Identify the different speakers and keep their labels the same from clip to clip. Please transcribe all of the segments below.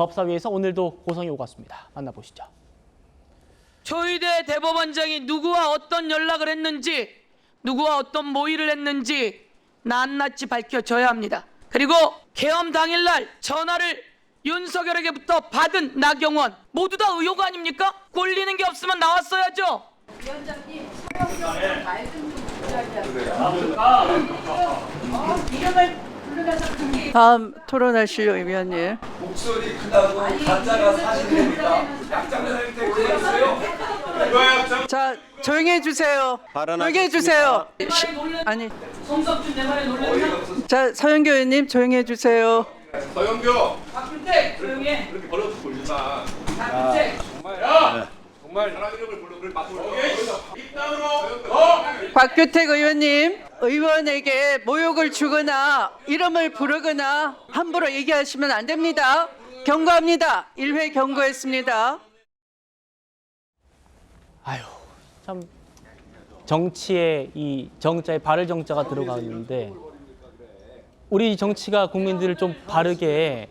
Speaker 1: 법사위에서 오늘도 고성이 오갔습니다. 만나보시죠.
Speaker 2: 조희대 대법원장이 누구와 어떤 연락을 했는지 누구와 어떤 모의를 했는지 낱낱이 밝혀져야 합니다. 그리고 개엄 당일날 전화를 윤석열에게부터 받은 나경원 모두 다 의혹 아닙니까? 꼴리는 게 없으면 나왔어야죠.
Speaker 3: 다 음 토론하실 의원님.
Speaker 4: 목소리 크다고 가짜가 사실입니다. 약장사님 때 그랬어요?
Speaker 3: 자 조용히 해주세요. 조용히 해주세요. 시- 아니
Speaker 2: 송석준 내 말에 놀랐나?
Speaker 3: 자 서영교 의원님 조용히 해주세요.
Speaker 4: 서영교
Speaker 2: 박준택 조용히 해.
Speaker 4: 그렇게 벌어주고 일단
Speaker 2: 박준택
Speaker 4: 정말 사람 이름을 불러 그걸 맞고 입당으로
Speaker 3: 곽규택 의원님 의원에게 모욕을 주거나 이름을 부르거나 함부로 얘기하시면 안 됩니다. 경고합니다. 1회 경고했습니다.
Speaker 1: 아유, 참 정치에 이 정자에 바를 정자가 들어가는데 우리 정치가 국민들을 좀 바르게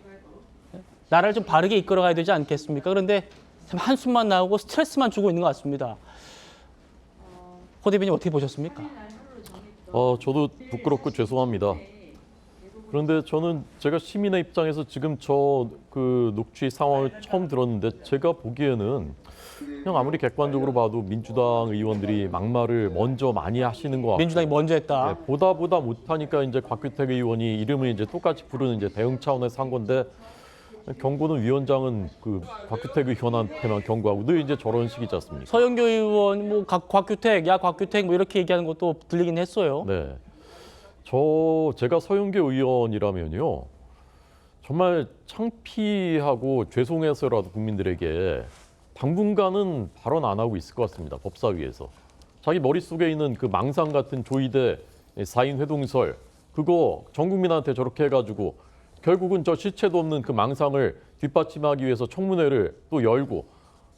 Speaker 1: 나라를 좀 바르게 이끌어가야 되지 않겠습니까? 그런데 참 한숨만 나오고 스트레스만 주고 있는 것 같습니다. 호 대변인 어떻게 보셨습니까?
Speaker 5: 어, 저도 부끄럽고 죄송합니다. 그런데 저는 제가 시민의 입장에서 지금 저 그 녹취 상황을 처음 들었는데 제가 보기에는 그냥 아무리 객관적으로 봐도 민주당 의원들이 막말을 먼저 많이 하시는 것 같고
Speaker 1: 민주당이 먼저 했다.
Speaker 5: 네, 보다 보다 못하니까 이제 곽규택 의원이 이름을 이제 똑같이 부르는 이제 대응 차원에서 한 건데 경고는 위원장은 그 곽규택 의원한테만 경고하고 늘 이제 저런 식이지 않습니까?
Speaker 1: 서영교 의원, 뭐 곽- 곽규택, 야 곽규택 뭐 이렇게 얘기하는 것도 들리긴 했어요.
Speaker 5: 네. 저 제가 서영교 의원이라면요. 정말 창피하고 죄송해서라도 국민들에게 당분간은 발언 안 하고 있을 것 같습니다. 법사위에서. 자기 머릿속에 있는 그 망상 같은 조이대 사인 회동설 그거 전 국민한테 저렇게 해가지고 결국은 저 실체도 없는 그 망상을 뒷받침하기 위해서 청문회를 또 열고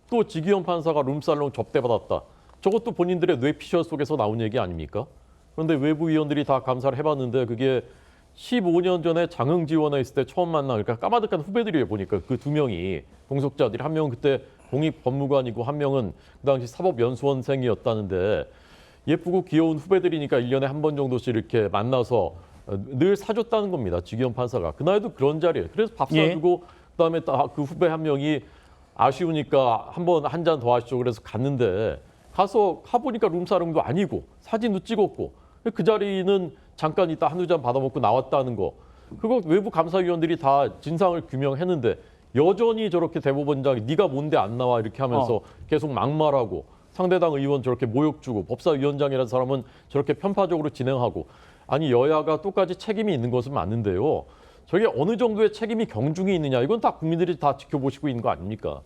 Speaker 5: 또 지기현 판사가 룸살롱 접대받았다. 저것도 본인들의 뇌피셜 속에서 나온 얘기 아닙니까? 그런데 외부 위원들이 다 감사를 해봤는데 그게 15년 전에 장흥 지원에 있을 때 처음 만나 그러니까 까마득한 후배들이 보니까 그 두 명이 동석자들이 한 명은 그때 공익 법무관이고 한 명은 그 당시 사법연수원생이었다는데 예쁘고 귀여운 후배들이니까 일년에 한 번 정도씩 이렇게 만나서 어, 늘 사줬다는 겁니다. 지기현 판사가. 그날도 그런 자리에. 그래서 밥
Speaker 1: 예.
Speaker 5: 사주고 그다음에 딱그 후배 한 명이 아쉬우니까 한번 한 잔 더 하시죠. 그래서 갔는데 가서 가보니까 룸사롱도 아니고 사진도 찍었고 그 자리는 잠깐 있다 한두 잔 받아먹고 나왔다는 거. 그거 외부 감사위원들이 다 진상을 규명했는데 여전히 저렇게 대법원장이 네가 뭔데 안 나와 이렇게 하면서
Speaker 1: 어.
Speaker 5: 계속 막말하고 상대당 의원 저렇게 모욕 주고 법사위원장이라는 사람은 저렇게 편파적으로 진행하고 아니 여야가 똑같이 책임이 있는 것은 맞는데요. 저게 어느 정도의 책임이 경중이 있느냐 이건 다 국민들이 다 지켜보시고 있는 거 아닙니까?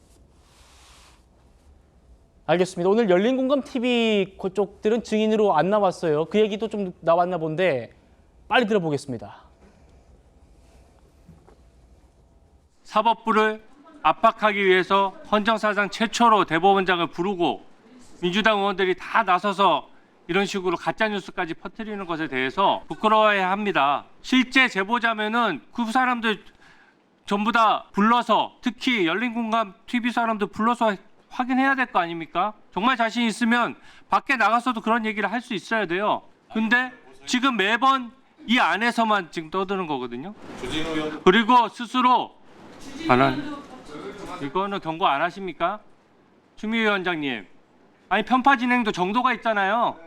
Speaker 1: 알겠습니다. 오늘 열린 공감 TV 그쪽들은 증인으로 안 나왔어요. 그 얘기도 좀 나왔나 본데 빨리 들어보겠습니다.
Speaker 6: 사법부를 압박하기 위해서 헌정사상 최초로 대법원장을 부르고 민주당 의원들이 다 나서서 이런 식으로 가짜 뉴스까지 퍼뜨리는 것에 대해서 부끄러워해야 합니다. 실제 제보자면은 그 사람들 전부 다 불러서 특히 열린 공감 TV 사람들 불러서 확인해야 될 거 아닙니까? 정말 자신 있으면 밖에 나가서도 그런 얘기를 할 수 있어야 돼요. 근데 지금 매번 이 안에서만 지금 떠드는 거거든요. 그리고 스스로 반환 이거는 경고 안 하십니까? 추미 위원장님. 아니 편파 진행도 정도가 있잖아요.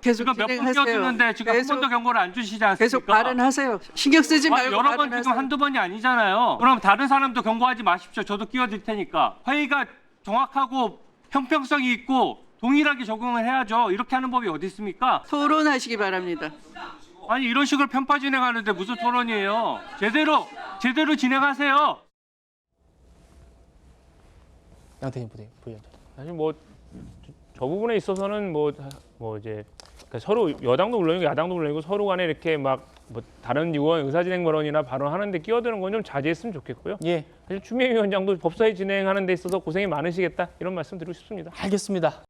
Speaker 3: 계속
Speaker 6: 지금 몇 번
Speaker 3: 진행하세요.
Speaker 6: 끼어드는데 지금 한
Speaker 3: 계속,
Speaker 6: 번도 경고를 안 주시지 않습니까?
Speaker 3: 계속 발언하세요. 신경 쓰지
Speaker 6: 아,
Speaker 3: 말고
Speaker 6: 여러 번
Speaker 3: 발언하세요.
Speaker 6: 지금 한두 번이 아니잖아요. 그럼 다른 사람도 경고하지 마십시오. 저도 끼어들 테니까. 회의가 정확하고 형평성이 있고 동일하게 적용을 해야죠. 이렇게 하는 법이 어디 있습니까?
Speaker 3: 토론하시기 바랍니다.
Speaker 6: 아니 이런 식으로 편파 진행하는데 무슨 토론이에요? 제대로 제대로 진행하세요.
Speaker 1: 양태진 부대- 부위원장.
Speaker 7: 사실 뭐 저 부분에 있어서는 뭐 뭐 이제 그러니까 서로 여당도 물론이고 야당도 물론이고 서로 간에 이렇게 막 뭐 다른 의원 의사진행 발언이나 발언하는데 끼어드는 건 좀 자제했으면 좋겠고요.
Speaker 1: 예,
Speaker 7: 사실 추미애 위원장도 법사위 진행하는 데 있어서 고생이 많으시겠다 이런 말씀 드리고 싶습니다.
Speaker 1: 알겠습니다.